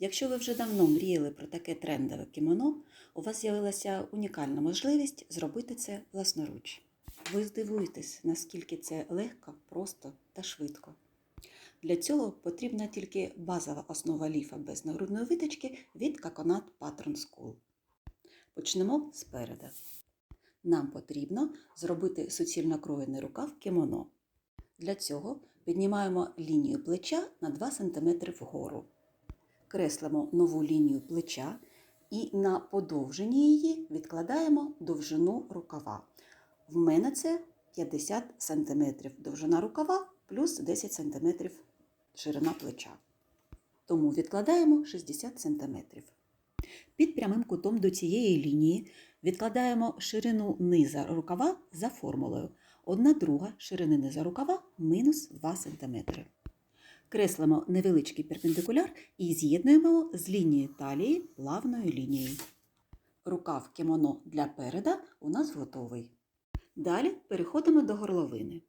Якщо ви вже давно мріяли про таке трендове кімоно, у вас з'явилася унікальна можливість зробити це власноруч. Ви здивуєтесь, наскільки це легко, просто та швидко. Для цього потрібна тільки базова основа ліфа без нагрудної виточки від Coconut Pattern School. Почнемо спереду. Нам потрібно зробити суцільно кроєний рукав кімоно. Для цього піднімаємо лінію плеча на 2 см вгору. Креслимо нову лінію плеча і на подовженні її відкладаємо довжину рукава. В мене це 50 см довжина рукава плюс 10 см ширина плеча. Тому відкладаємо 60 см. Під прямим кутом до цієї лінії відкладаємо ширину низа рукава за формулою. 1 друга ширини низа рукава мінус 2 см. Креслимо невеличкий перпендикуляр і з'єднуємо з лінії талії плавною лінією. Рукав кімоно для переда у нас готовий. Далі переходимо до горловини.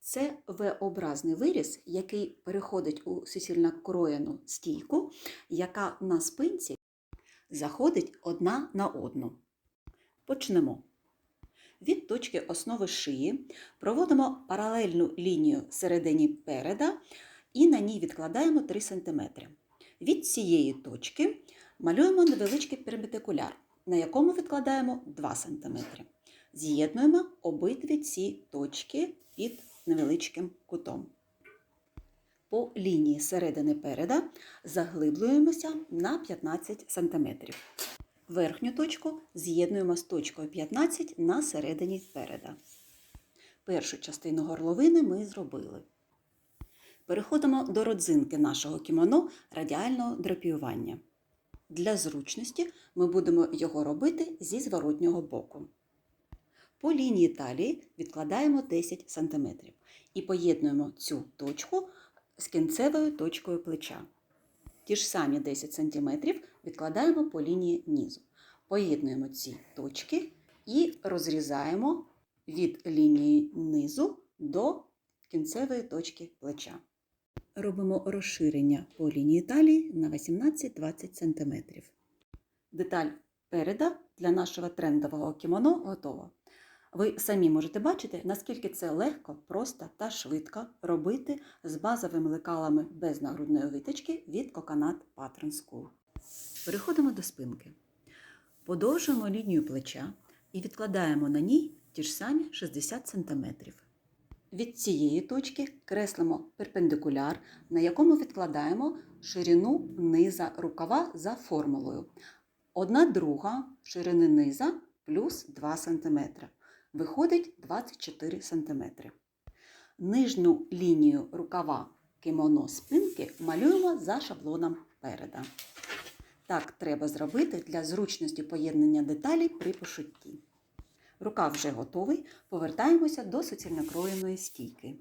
Це V-образний виріз, який переходить у суцільно кроєну стійку, яка на спинці заходить одна на одну. Почнемо. Від точки основи шиї проводимо паралельну лінію середині переда і на ній відкладаємо 3 см. Від цієї точки малюємо невеличкий перпендикуляр, на якому відкладаємо 2 см. З'єднуємо обидві ці точки під невеличким кутом. По лінії середини переда заглиблюємося на 15 см. Верхню точку з'єднуємо з точкою 15 на середині переда. Першу частину горловини ми зробили. Переходимо до родзинки нашого кімоно радіального драпіювання. Для зручності ми будемо його робити зі зворотнього боку. По лінії талії відкладаємо 10 см і поєднуємо цю точку з кінцевою точкою плеча. Ті ж самі 10 см відкладаємо по лінії низу. Поєднуємо ці точки і розрізаємо від лінії низу до кінцевої точки плеча. Робимо розширення по лінії талії на 18-20 см. Деталь переда для нашого трендового кімоно готова. Ви самі можете бачити, наскільки це легко, просто та швидко робити з базовими лекалами без нагрудної виточки від Coconut Pattern School. Переходимо до спинки. Подовжуємо лінію плеча і відкладаємо на ній ті ж самі 60 см. Від цієї точки креслимо перпендикуляр, на якому відкладаємо ширину низа рукава за формулою. Одна друга ширини низа плюс 2 см. Виходить 24 см. Нижню лінію рукава кимоно спинки малюємо за шаблоном переда. Так треба зробити для зручності поєднання деталей при пошитті. Рукав вже готовий, повертаємося до суцільнокроєної стійки.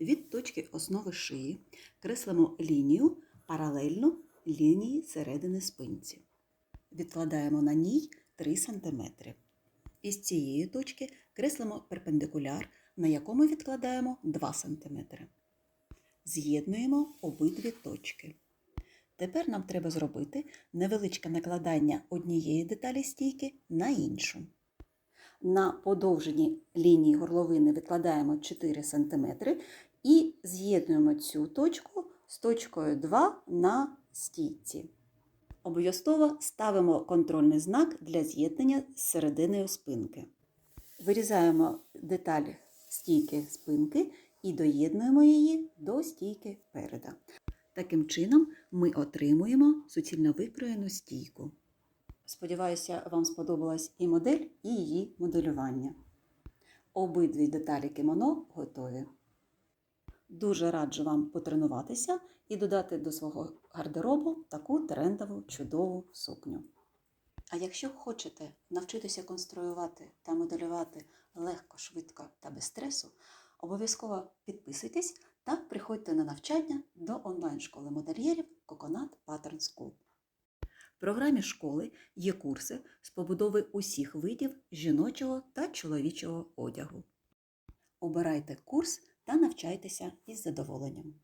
Від точки основи шиї креслимо лінію паралельно лінії середини спинці. Відкладаємо на ній 3 см. Із цієї точки креслимо перпендикуляр, на якому відкладаємо 2 см. З'єднуємо обидві точки. Тепер нам треба зробити невеличке накладання однієї деталі стійки на іншу. На подовженні лінії горловини відкладаємо 4 см і з'єднуємо цю точку з точкою 2 на стійці. Обов'язково ставимо контрольний знак для з'єднання з серединою спинки. Вирізаємо деталь стійки спинки і доєднуємо її до стійки переда. Таким чином ми отримуємо суцільно викроєну стійку. Сподіваюся, вам сподобалась і модель, і її моделювання. Обидві деталі кимоно готові. Дуже раджу вам потренуватися і додати до свого гардеробу таку трендову чудову сукню. А якщо хочете навчитися конструювати та моделювати легко, швидко та без стресу, обов'язково підписуйтесь та приходьте на навчання до онлайн-школи модельєрів Coconut Pattern School. В програмі школи є курси з побудови усіх видів жіночого та чоловічого одягу. Обирайте курс та навчайтеся із задоволенням.